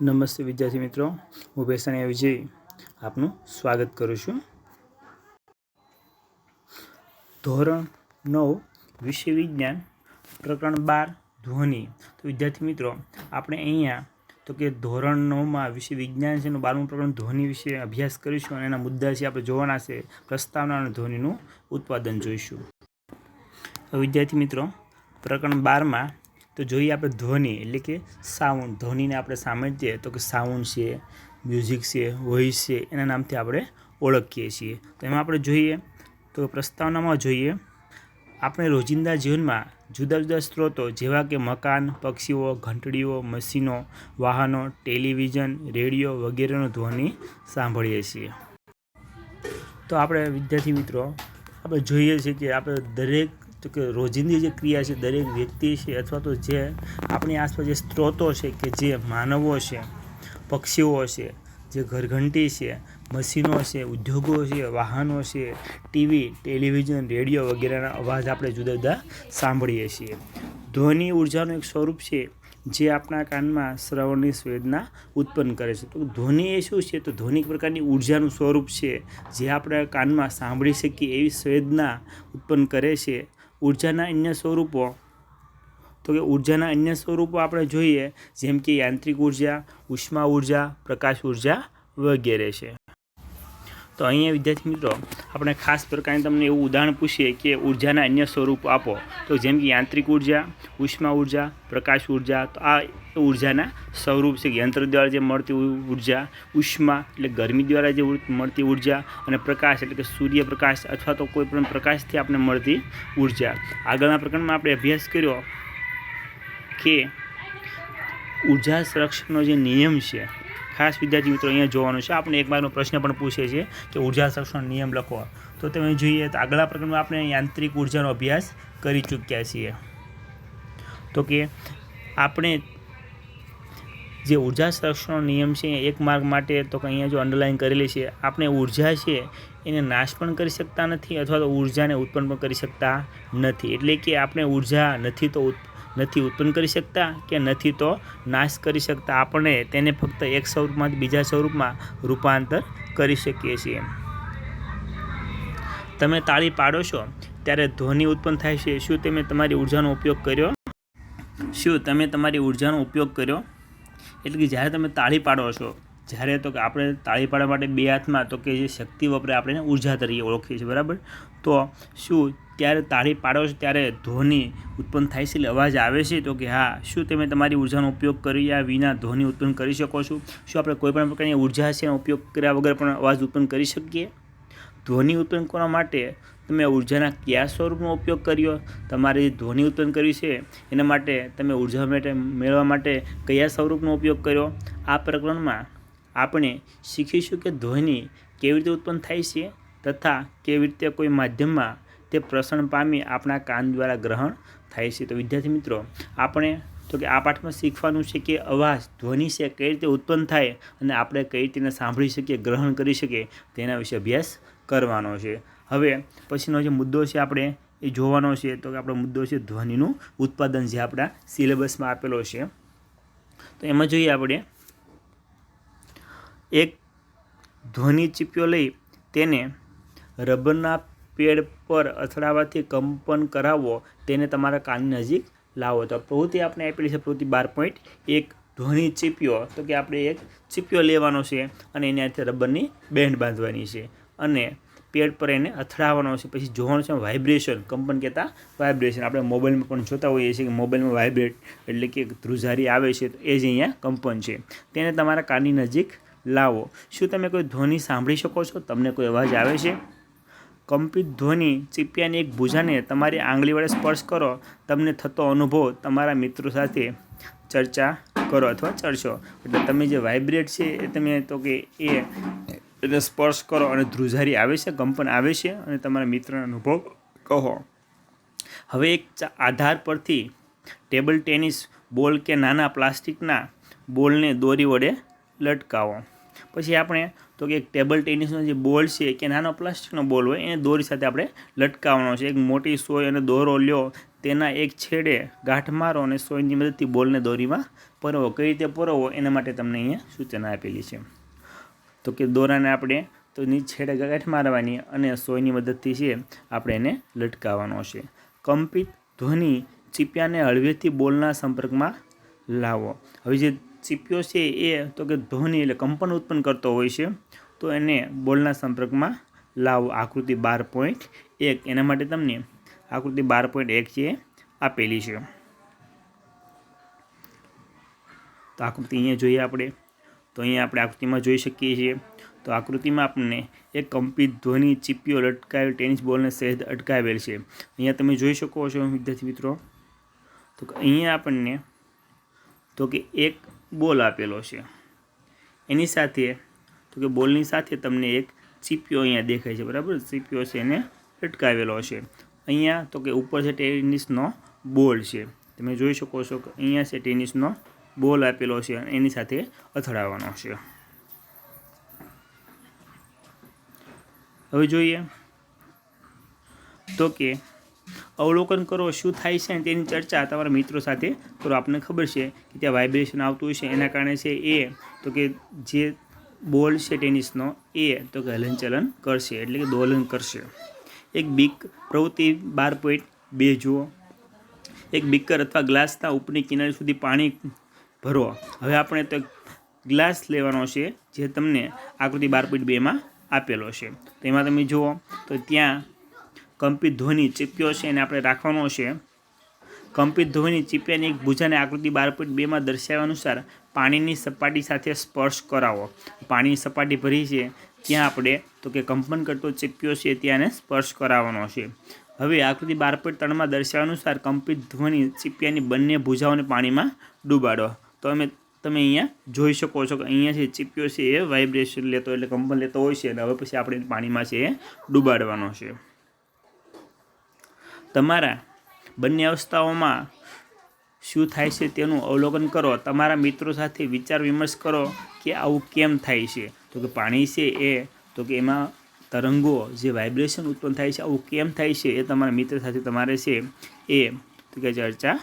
નમસ્તે વિદ્યાર્થી મિત્રો, હું ભેસાણીયા વિજય આપનું સ્વાગત કરું છું. ધોરણ નવ, વિષય વિજ્ઞાન, પ્રકરણ બાર, ધ્વનિ. તો વિદ્યાર્થી મિત્રો, આપણે અહીંયા, તો કે ધોરણ નવમાં વિષય વિજ્ઞાન છે બારમું પ્રકરણ ધ્વનિ વિશે અભ્યાસ કરીશું અને એના મુદ્દા છે આપણે જોવાના છે પ્રસ્તાવના અને ધ્વનિનું ઉત્પાદન જોઈશું. વિદ્યાર્થી મિત્રો, પ્રકરણ બારમાં તો જોઈએ આપણે ધ્વનિ, એટલે કે સાઉન્ડ ધ્વનિને આપણે સામેજીએ તો કે સાઉન્ડ છે મ્યુઝિક છે વોઇસ છે, એના નામથી આપણે ઓળખીએ છીએ. તો એમાં આપણે જોઈએ તો પ્રસ્તાવનામાં જોઈએ, આપણે રોજિંદા જીવનમાં જુદા જુદા સ્ત્રોતો જેવા કે મકાન, પક્ષીઓ, ઘંટડીઓ, મશીનો, વાહનો, ટેલિવિઝન, રેડિયો વગેરેનો ધ્વનિ સાંભળીએ છીએ. તો આપણે વિદ્યાર્થી મિત્રો, આપણે જોઈએ છીએ કે આપણે દરેક તો કે રોજિંદી જે ક્રિયા છે, દરેક વ્યક્તિ છે અથવા તો જે આપણી આસપાસ જે સ્ત્રોતો છે કે જે માનવો છે, પક્ષીઓ છે, જે ઘરઘંટી છે, મશીનો છે, ઉદ્યોગો છે, વાહનો છે, ટીવી, ટેલિવિઝન, રેડિયો વગેરેના અવાજ આપણે જુદા જુદા સાંભળીએ છીએ. ધ્વનિ ઉર્જાનું એક સ્વરૂપ છે જે આપણા કાનમાં શ્રવણની સંવેદના ઉત્પન્ન કરે છે. તો ધ્વનિ એ શું છે? તો ધ્વનિ પ્રકારની ઉર્જાનું સ્વરૂપ છે જે આપણે કાનમાં સાંભળી શકીએ એવી સંવેદના ઉત્પન્ન કરે છે ઉર્જાના અન્ય સ્વરૂપો. તો કે ઉર્જાના અન્ય સ્વરૂપો આપણે જોઈએ, જેમ કે યાંત્રિક ઊર્જા ઉષ્મા ઊર્જા પ્રકાશ ઊર્જા વગેરે છે. તો અહીંયા વિદ્યાર્થી મિત્રો, આપણે ખાસ પ્રકારે તમને એવું ઉદાહરણ પૂછીએ કે ઉર્જાના અન્ય સ્વરૂપ આપો. તો જેમ કે યાંત્રિક ઊર્જા, ઉષ્મા ઊર્જા, પ્રકાશ ઊર્જા, તો આ ઉર્જાના સ્વરૂપ છે. યંત્ર દ્વારા જે મળતી ઊર્જા, ઉષ્મા એટલે ગરમી દ્વારા જે મળતી ઊર્જા અને પ્રકાશ એટલે કે સૂર્યપ્રકાશ અથવા તો કોઈ પણ પ્રકાશથી આપણે મળતી ઊર્જા. આગળના પ્રકરણમાં આપણે અભ્યાસ કર્યો કે ઊર્જા સંરક્ષણનો જે નિયમ છે ખાસ વિદ્યાર્થી મિત્રો અહીંયા જોવાનું છે. આપણે એક બારનો પ્રશ્ન પણ પૂછે છે કે ઊર્જા સંરક્ષણ નિયમ લખો. તો તમે જોઈએ તો આગલા પ્રકરણમાં આપણે યાંત્રિક ઉર્જાનો અભ્યાસ કરી ચૂક્યા છીએ. તો કે આપણે જે ઊર્જા સંરક્ષણનો નિયમ છે એક માર્ગ માટે તો કે અહીંયા જો અંડરલાઇન કરેલી છે, આપણે ઊર્જા છે એને નાશ પણ કરી શકતા નથી અથવા તો ઉર્જાને ઉત્પન્ન પણ કરી શકતા નથી. એટલે કે આપણે ઊર્જા નથી તો નથી ઉત્પન્ન કરી શકતા કે નથી તો નાશ કરી શકતા. આપણે તેને ફક્ત એક સ્વરૂપમાંથી બીજા સ્વરૂપમાં રૂપાંતર કરી શકીએ છીએ. તમે તાળી પાડો છો ત્યારે ધ્વનિ ઉત્પન્ન થાય છે. શું તમે તમારી ઉર્જાનો ઉપયોગ કર્યો? શું તમે તમારી ઉર્જાનો ઉપયોગ કર્યો? એટલે કે જ્યારે તમે તાળી પાડો છો જ્યારે તો કે આપણે તાળી પાડવા માટે બે હાથમાં તો કે જે શક્તિ વપરાય આપણે ઊર્જા તરીકે ઓળખીએ છીએ, બરાબર? તો શું ત્યારે તાળી પાડો છો ત્યારે ધ્વનિ ઉત્પન્ન થાય છે એટલે અવાજ આવે છે? તો કે હા, શું તમે તમારી ઉર્જાનો ઉપયોગ કર્યા વિના ધ્વનિ ઉત્પન્ન કરી શકો છો? શું આપણે કોઈપણ પ્રકારની ઊર્જા છે એનો ઉપયોગ કર્યા વગર પણ અવાજ ઉત્પન્ન કરી શકીએ? ધ્વનિ ઉત્પન્ન કરવા માટે તમે ઉર્જાના કયા સ્વરૂપનો ઉપયોગ કર્યો? તમારે જે ધ્વનિ ઉત્પન્ન કરી છે એના માટે તમે ઊર્જા માટે મેળવવા માટે કયા સ્વરૂપનો ઉપયોગ કર્યો? આ પ્રકરણમાં આપણે શીખીશું કે ધ્વનિ કેવી રીતે ઉત્પન્ન થાય છે તથા કેવી રીતે કોઈ માધ્યમમાં તે પ્રસરણ પામી આપણા કાન દ્વારા ગ્રહણ થાય છે. તો વિદ્યાર્થી મિત્રો, આપણે તો કે આ પાઠમાં શીખવાનું છે કે અવાજ ધ્વનિ છે કઈ રીતે ઉત્પન્ન થાય અને આપણે કઈ રીતે સાંભળી શકીએ, ગ્રહણ કરી શકીએ તેના વિશે અભ્યાસ કરવાનો છે. હવે પછીનો જે મુદ્દો છે આપણે એ જોવાનો છે તો કે આપણો મુદ્દો છે ધ્વનિનું ઉત્પાદન જે આપણા સિલેબસમાં આપેલો છે. તો એમાં જોઈએ આપણે એક ધ્વનિ ચીપિયો લઈ તેને રબરના પેડ પર અથડાવાથી કંપન કરાવવો, તેને તમારા કાનની નજીક લાવો. તો પ્રવૃત્તિ આપણે આપેલી છે, પ્રવૃત્તિ બાર પોઈન્ટ એક ધ્વનિ ચીપિયો, તો કે આપણે એક ચીપિયો લેવાનો છે અને એની હાથે રબરની બેન્ડ બાંધવાની છે અને પેડ પર એને અથડાવવાનો છે. પછી જોવાનું છે વાઇબ્રેશન કંપન કહેતા વાઇબ્રેશન આપણે મોબાઈલમાં પણ જોતા હોઈએ છીએ કે મોબાઈલમાં વાઇબ્રેટ એટલે કે ધ્રુજારી આવે છે, તો એ જ અહીંયા કંપન છે. તેને તમારા કાનની નજીક લાવો. શું તમે કોઈ ધ્વનિ સાંભળી શકો છો? તમને કોઈ અવાજ આવે છે? કંપિત ધ્વનિ ચીપિયાની એક ભૂજાને તમારી આંગળી વડે સ્પર્શ કરો. તમને થતો અનુભવ તમારા મિત્રો સાથે ચર્ચા કરો અથવા ચર્ચો એટલે તમે જે વાઇબ્રેટ છે એ તમે તો કે એ એને સ્પર્શ કરો અને ધ્રુજારી આવે છે, કંપન આવે છે અને તમારા મિત્રનો અનુભવ કહો. હવે એક આધાર પરથી ટેબલ ટેનિસ બોલ કે નાના પ્લાસ્ટિકના બોલને દોરી વડે લટકાવો. પછી આપણે તો કે એક ટેબલ ટેનિસનો જે બોલ છે, કે નાનો પ્લાસ્ટિકનો બોલ હોય, એને દોરી સાથે આપણે લટકાવવાનો છે. એક મોટી સોય અને દોરો લ્યો, તેના એક છેડે ગાંઠ મારો અને સોયની મદદથી બોલને દોરીમાં પરવો. કઈ રીતે પરવો? એના માટે તમને અહીંયા સૂચના આપેલી છે. તો કે દોરાને આપણે તો નીચ છેડે ગાંઠ મારવાની અને સોયની મદદથી છે, આપણે એને લટકાવવાનો છે. કંપિત ધ્વનિ ચીપિયાને હળવેથી બોલના સંપર્કમાં લાવો. હવે જે ચીપિયો છે એ તો કે ધ્વનિ એટલે કંપન ઉત્પન્ન કરતો હોય છે, તો એને બોલના સંપર્કમાં લાવો આકૃતિ બાર પોઈન્ટ એક. એના માટે તમને આકૃતિ બાર પોઈન્ટ એક છે આપેલી છે. તો આકૃતિ અહીંયા જોઈએ આપણે. તો અહીંયા આપણે આકૃતિમાં જોઈ શકીએ છીએ. તો આકૃતિમાં આપણને એક કંપિત ધ્વનિ ચીપિયો લટકાવેલ ટેનિસ બોલને સહેજ અટકાવેલ છે. અહીંયા તમે જોઈ શકો છો વિદ્યાર્થી મિત્રો. તો અહીંયા આપણને તો કે એક બોલ આપેલો છે. એની સાથે, તો કે બોલની સાથે તમને એક ચીપિયો અહીંયા દેખાય છે, બરાબર? ચીપિયો છે એને લટકાવેલો છે. અહીંયા, તો કે ઉપર છે ટેનિસનો બોલ છે. તમે જોઈ શકો છો કે અહીંયા છે ટેનિસનો બોલ આપેલો છે એની સાથે અથડાવવાનો છે. હવે જોઈએ. તો કે અવલોકન કરો, શું થાય છે અને તેની ચર્ચા તમારા મિત્રો સાથે કરો. આપણને ખબર છે કે ત્યાં વાઇબ્રેશન આવતું હોય છે એના કારણે છે એ, તો કે જે બોલ છે ટેનિસનો, એ તો કે હલનચલન કરશે, એટલે કે દોલન કરશે. એક બીક પ્રવૃત્તિ બાર પોઈન્ટ બે જુઓ. એક બીકર અથવા ગ્લાસના ઉપરની કિનારી સુધી પાણી ભરો. હવે આપણે તો ગ્લાસ લેવાનો છે, જે તમને આકૃતિ બાર પોઈન્ટ બેમાં આપેલો છે. તેમાં તમે જુઓ, તો ત્યાં કંપિત ધ્વનિ ચીપ્યો છે એને આપણે રાખવાનો છે. કંપિત ધ્વનિ ચીપિયાની એક ભૂજાને આકૃતિ બાર પોઈન્ટ બેમાં દર્શાવ્યા અનુસાર પાણીની સપાટી સાથે સ્પર્શ કરાવો. પાણીની સપાટી ભરી છે. ત્યાં આપણે, તો કે કંપન કરતો ચીપ્યો છે ત્યાં એને સ્પર્શ કરાવવાનો છે. હવે આકૃતિ બાર પોઈન્ટ ત્રણમાં દર્શાવ્યા અનુસાર કંપિત ધ્વનિ ચીપિયાની બંને ભૂજાઓને પાણીમાં ડૂબાડો. તો અમે, તમે અહીંયા જોઈ શકો છો કે અહીંયા જે ચીપિયો છે એ વાઇબ્રેશન લેતો એટલે કંપન લેતો હોય છે. અને હવે પછી આપણે પાણીમાં છે એ ડૂબાડવાનો છે. તમારા બંને અવસ્થાઓમાં શું થાય છે તેનું અવલોકન કરો. તમારા મિત્રો સાથે વિચાર વિમર્શ કરો કે આવું કેમ થાય છે. તો કે પાણી છે એ, તો કે એમાં તરંગો જે વાઇબ્રેશન ઉત્પન્ન થાય છે, આવું કેમ થાય છે એ તમારા મિત્ર સાથે તમારે છે એ, તો કે ચર્ચા